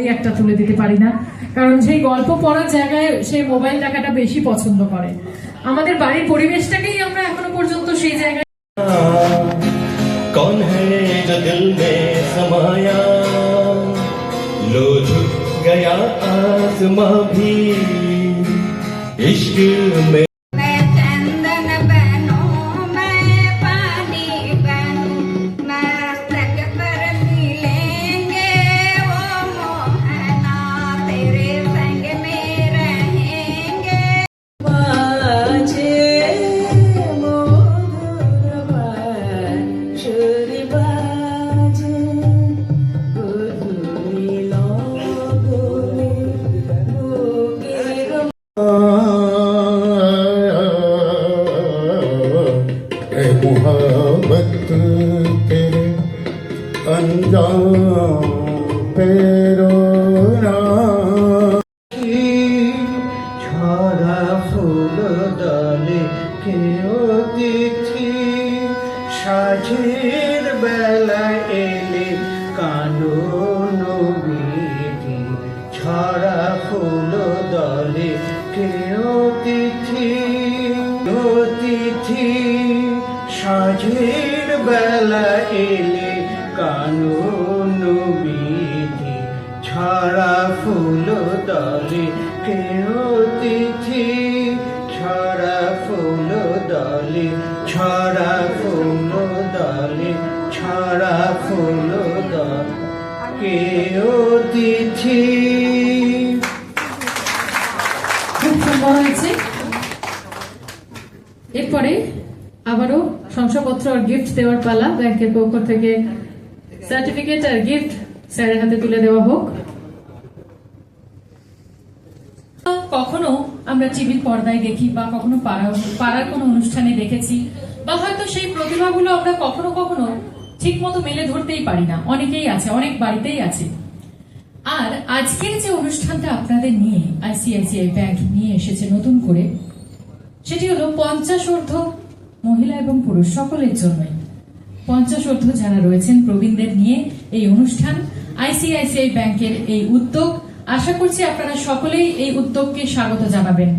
একটা তুলে দিতে পারি না কারণ সেই গল্প পড়ার জায়গায় সে মোবাইল দেখাটা বেশি পছন্দ করে আমাদের বাড়ির পরিবেশটাকেই আমরা এখনো পর্যন্ত সেই জায়গায় कौन है जो दिल में समाया लो झुक गया आसमां भी इश्क में मोहब्बत तेरे अंजाम पेरो ছড়া ফুল দলে কেউ তিথি সাঝের বেলা এলে কানুন বিধি ছড়া ফুল দলে কেউ তিথি তিথি সাঝের বেলা এলে কানুন বিধি ছড়া ফুল দলে কেউ তিথি ছড়া ফুল দলে, ছড়া ফুল দলে, ছড়া ফুল দলে কেউ তিথি। খুব সুন্দর হয়েছে এরপরে আবারও শংসাপত্র আর গিফট দেওয়ার পালা ব্যাংকের পক্ষ থেকে। সার্টিফিকেট আর গিফট স্যারের হাতে তুলে দেওয়া হোক। কখনো আমরা টিভির পর্দায় দেখি বা কখনো পাড়া, পাড়ার কোনো অনুষ্ঠানে দেখেছি বা হয়তো সেই প্রতিভাগুলো আমরা কখনো কখনো ঠিক মতো মেলে ধরতেই পারি না। অনেকেই আছে, অনেক বাড়িতেই আছে। আর আজকের যে অনুষ্ঠানটা আপনাদের নিয়ে আইসিআইসিআই ব্যাংক নিয়ে এসেছে নতুন করে, সেটি হলো পঞ্চাশ ঊর্ধ্ব মহিলা এবং পুরুষ সকলের জন্যই। পঞ্চাশ অর্ধ যারা রয়েছেন প্রবীণদের নিয়ে এই অনুষ্ঠান আইসিআইসিআই ব্যাংকের এই উদ্যোগ। আশা করছি আপনারা সকলেই এই উদ্যোগকে স্বাগত জানাবেন।